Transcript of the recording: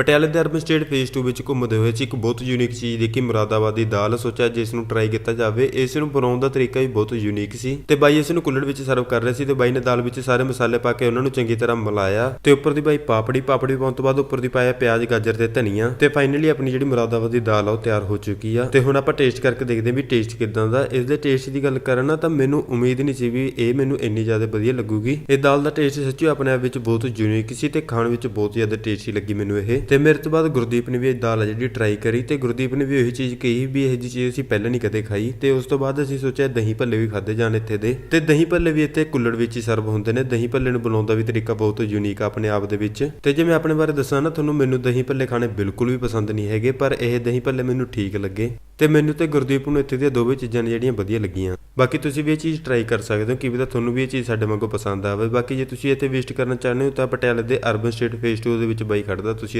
ਪਟਿਆਲੇ ਦੇ urban state face 2 ਵਿੱਚ ਘੁੰਮਦੇ ਹੋਏ ਸੀ ਇੱਕ ਬਹੁਤ ਯੂਨੀਕ ਚੀਜ਼ ਦੇਖੀ, ਮੁਰਾਦਾਬਾਦੀ ਦਾਲ ਸੋਚਿਆ ਜਿਸ ਨੂੰ ਟਰਾਈ ਕੀਤਾ ਜਾਵੇ, ਇਸ ਨੂੰ ਬਣਾਉਣ ਦਾ ਤਰੀਕਾ ਵੀ ਬਹੁਤ ਯੂਨੀਕ ਸੀ। ਤੇ ਬਾਈ ਇਸ ਨੂੰ ਕੁੱਲੜ ਵਿੱਚ ਸਰਵ ਕਰ ਰਿਹਾ ਸੀ ਤੇ ਬਾਈ ਨੇ ਦਾਲ ਵਿੱਚ ਸਾਰੇ ਮਸਾਲੇ ਪਾ ਕੇ ਉਹਨਾਂ ਨੂੰ ਚੰਗੀ ਤਰ੍ਹਾਂ ਮਿਲਾਇਆ ਤੇ ਉੱਪਰ ਦੀ ਬਾਈ ਪਾਪੜੀ ਪਾਪੜੀ ਪਾਉਣ ਤੋਂ ਬਾਅਦ ਉੱਪਰ ਦੀ ਪਾਇਆ ਪਿਆਜ਼, ਗਾਜਰ ਤੇ ਧਨੀਆ ਤੇ ਫਾਈਨਲੀ ਆਪਣੀ ਜਿਹੜੀ ਮੁਰਾਦਾਬਾਦੀ ਦਾਲ ਆ ਉਹ ਤਿਆਰ ਹੋ ਚੁੱਕੀ ਆ। ਤੇ ਹੁਣ ਆਪਾਂ ਟੇਸਟ ਕਰਕੇ ਦੇਖਦੇ ਹਾਂ ਵੀ ਟੇਸਟ ਕਿਦਾਂ ਦਾ। ਇਸ ਦੇ ਟੇਸਟ ਦੀ ਗੱਲ ਕਰਾਂ ਤਾਂ ਮੈਨੂੰ ਉਮੀਦ ਨਹੀਂ ਸੀ ਵੀ ਇਹ ਮੈਨੂੰ ਇੰਨੀ ਜ਼ਿਆਦਾ ਵਧੀਆ ਲੱਗੂਗੀ। ਇਹ ਦਾਲ ਦਾ ਟੇਸਟ ਸੱਚੀ ਆਪਣੇ ਆਪ ਵਿੱਚ ਬਹੁਤ ਯੂਨੀਕ ਸੀ ਤੇ ਖਾਣ ਵਿੱਚ ਬਹੁਤ ਜ਼ਿਆਦਾ ਟੇਸਟੀ ਲੱਗੀ ਮੈਨੂੰ ਇਹ। ਤੇ ਮੇਰੇ ਤੋਂ ਬਾਅਦ ਗੁਰਦੀਪ ਨੇ ਵੀ ਇਹ ਦਾਲ ਆ ਜਿਹੜੀ ਟਰਾਈ ਕਰੀ ਤੇ ਗੁਰਦੀਪ ਨੇ ਵੀ ਉਹੀ ਚੀਜ਼ ਕਹੀ ਵੀ ਇਹ ਜੀ ਚੀਜ਼ ਅਸੀਂ ਪਹਿਲਾਂ ਨਹੀਂ ਕਦੇ ਖਾਈ ਤੇ ਉਸ ਤੋਂ ਬਾਅਦ ਅਸੀਂ ਸੋਚਿਆ ਦਹੀਂ ਭੱਲੇ ਵੀ ਖਾਦੇ ਜਾਣ ਇੱਥੇ ਦੇ ਤੇ ਦਹੀਂ ਭੱਲੇ ਵੀ ਇੱਥੇ ਕੁੱਲੜ ਵਿੱਚ ਹੀ ਸਰਵ ਹੁੰਦੇ ਨੇ। ਦਹੀਂ ਭੱਲੇ ਨੂੰ ਬਣਾਉਣ ਦਾ ਵੀ ਤਰੀਕਾ ਬਹੁਤ ਯੂਨੀਕ ਆ ਆਪਣੇ ਆਪ ਦੇ ਵਿੱਚ। ਤੇ ਜੇ ਮੈਂ ਆਪਣੇ ਬਾਰੇ ਦੱਸਾਂ ਨਾ, ਤੁਹਾਨੂੰ ਮੈਨੂੰ ਦਹੀਂ ਭੱਲੇ ਖਾਣੇ ਬਿਲਕੁਲ ਵੀ ਪਸੰਦ ਨਹੀਂ ਹੈਗੇ, ਪਰ ਇਹ ਦਹੀਂ ਭੱਲੇ ਮੈਨੂੰ ਠੀਕ ਲੱਗੇ ਤੇ ਮੈਨੂੰ ਤੇ ਗੁਰਦੀਪ ਨੂੰ ਇੱਥੇ ਦੀਆਂ ਦੋਵੇਂ ਚੀਜ਼ਾਂ ਨੇ ਜਿਹੜੀਆਂ ਵਧੀਆ ਲੱਗੀਆਂ। ਬਾਕੀ ਤੁਸੀਂ ਵੀ ਇਹ ਚੀਜ਼ ਟਰਾਈ ਕਰ ਸਕਦੇ ਹੋ, ਕਿ ਵੀ ਤਾਂ ਤੁਹਾਨੂੰ ਵੀ ਇਹ ਚੀਜ਼ ਸਾਡੇ ਵਾਂਗੂ ਪਸੰਦ ਆਵੇ। ਬਾਕੀ ਜੇ ਤੁਸੀਂ ਇੱਥੇ ਵਿਜ਼ਿਟ ਕਰਨਾ ਚਾਹੁੰਦੇ ਹੋ ਤਾਂ ਪਟਿਆਲੇ ਦੇ ਅਰਬਨ ਸਟੇਟ ਫੇਸ 2 ਦੇ ਵਿੱਚ ਬਾਈ ਖੜਦਾ ਤੁਸੀਂ